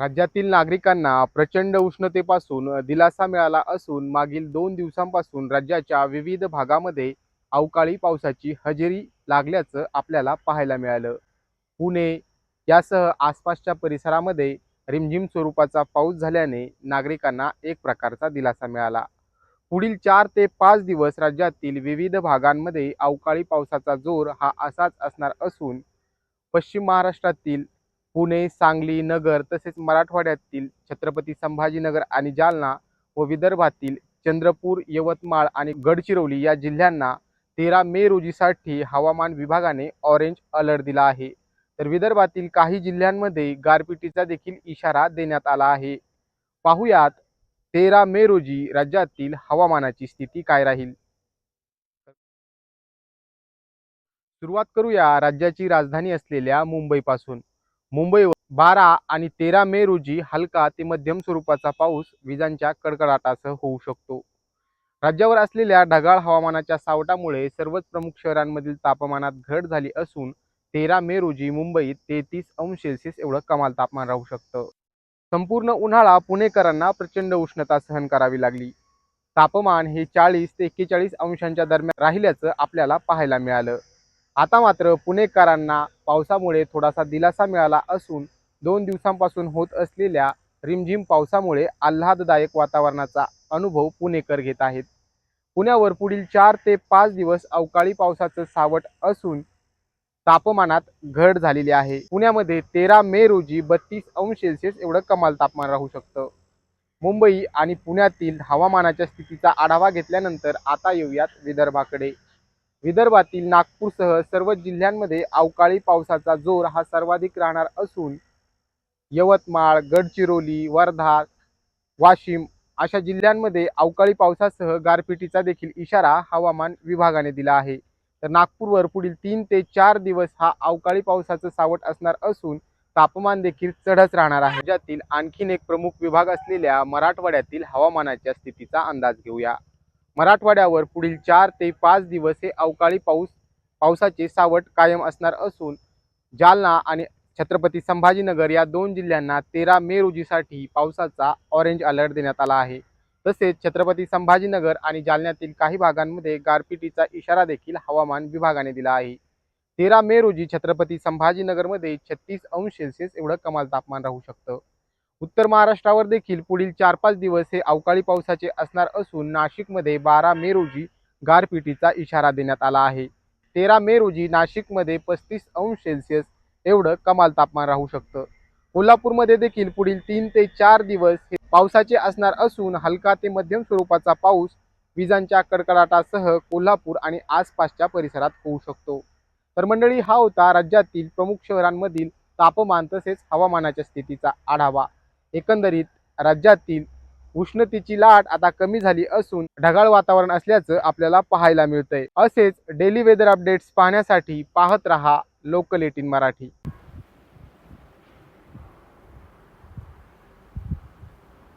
राज्यातील नागरिकांना प्रचंड उष्णतेपासून दिलासा मिळाला असून मागील दोन दिवसांपासून राज्याच्या विविध भागामध्ये अवकाळी पावसाची हजेरी लागल्याचं आपल्याला पाहायला मिळालं. पुणे यासह आसपासच्या परिसरामध्ये रिमझिम स्वरूपाचा पाऊस झाल्याने नागरिकांना एक प्रकारचा दिलासा मिळाला. पुढील चार ते पाच दिवस राज्यातील विविध भागांमध्ये अवकाळी पावसाचा जोर हा असाच असणार असून पश्चिम महाराष्ट्रातील पुणे सांगली नगर तसेच मराठवाड्यातील छत्रपती संभाजीनगर आणि जालना व विदर्भातील चंद्रपूर यवतमाळ आणि गडचिरोली या जिल्ह्यांना तेरा मे रोजीसाठी हवामान विभागाने ऑरेंज अलर्ट दिला आहे. तर विदर्भातील काही जिल्ह्यांमध्ये गारपिटीचा देखील इशारा देण्यात आला आहे. पाहुयात तेरा मे रोजी राज्यातील हवामानाची स्थिती काय राहील? सुरुवात करूया राज्याची राजधानी असलेल्या मुंबईपासून. मुंबईवर बारा आणि तेरा मे रोजी हलका ते मध्यम स्वरूपाचा पाऊस विजांच्या कडकडाटासह होऊ शकतो. राज्यावर असलेल्या ढगाळ हवामानाच्या सावटामुळे सर्वच प्रमुख शहरांमधील तापमानात घट झाली असून तेरा मे रोजी मुंबईत तेहतीस अंश सेल्सिअस एवढं कमाल तापमान राहू शकतं. संपूर्ण उन्हाळा पुणेकरांना प्रचंड उष्णता सहन करावी लागली. तापमान हे चाळीस ते एक्केचाळीस अंशांच्या दरम्यान राहिल्याचं आपल्याला पाहायला मिळालं. आता मात्र पुणेकरांना पावसामुळे थोडासा दिलासा मिळाला असून दोन दिवसांपासून होत असलेल्या रिमझिम पावसामुळे आल्हाददायक वातावरणाचा अनुभव पुणेकर घेत आहेत. पुण्यावर पुढील चार ते पाच दिवस अवकाळी पावसाचं सावट असून तापमानात घट झालेली आहे. पुण्यामध्ये तेरा मे रोजी बत्तीस अंश सेल्सिअस एवढं कमाल तापमान राहू शकतं. मुंबई आणि पुण्यातील हवामानाच्या स्थितीचा आढावा घेतल्यानंतर आता येऊयात विदर्भाकडे. विदर्भातील नागपूरसह सर्व जिल्ह्यांमध्ये अवकाळी पावसाचा जोर हा सर्वाधिक राहणार असून यवतमाळ गडचिरोली वर्धा वाशिम अशा जिल्ह्यांमध्ये अवकाळी पावसासह गारपिटीचा देखील इशारा हवामान विभागाने दिला आहे. तर नागपूरवर पुढील तीन ते चार दिवस हा अवकाळी पावसाचं सावट असणार असून तापमान देखील चढच राहणार आहे. राज्यातील आणखीन एक प्रमुख विभाग असलेल्या मराठवाड्यातील हवामानाच्या स्थितीचा अंदाज घेऊया. मराठवाड्यावर पुढील चार ते पाच दिवस हे अवकाळी पाऊस पावसाचे सावट कायम असणार असून जालना आणि छत्रपती संभाजीनगर या दोन जिल्ह्यांना तेरा मे रोजीसाठी पावसाचा ऑरेंज अलर्ट देण्यात आला आहे. तसेच छत्रपती संभाजीनगर आणि जालन्यातील काही भागांमध्ये गारपिटीचा इशारा देखील हवामान विभागाने दिला आहे. तेरा मे रोजी छत्रपती संभाजीनगरमध्ये छत्तीस अंश सेल्सिअस एवढं कमाल तापमान राहू शकतं. उत्तर महाराष्ट्रावर देखील पुढील चार पाच दिवस हे अवकाळी पावसाचे असणार असून नाशिकमध्ये बारा मे रोजी गारपिटीचा इशारा देण्यात आला आहे. तेरा मे रोजी नाशिकमध्ये पस्तीस अंश सेल्सिअस एवढं कमाल तापमान राहू शकतं. कोल्हापूरमध्ये देखील पुढील तीन ते चार दिवस हे पावसाचे असणार असून हलका ते मध्यम स्वरूपाचा पाऊस विजांच्या कडकडाटासह कोल्हापूर आणि आसपासच्या परिसरात होऊ शकतो. तर मंडळी हा होता राज्यातील प्रमुख शहरांमधील तापमान तसेच हवामानाच्या स्थितीचा आढावा. एकंदरीत राज्यातील उष्णतेची लाट आता कमी झाली असून ढगाळ वातावरण असल्याचं आपल्याला पाहायला मिळतंय. असेच डेली वेदर अपडेट्स पाहण्यासाठी पाहत रहा लोकल एटीन मराठी.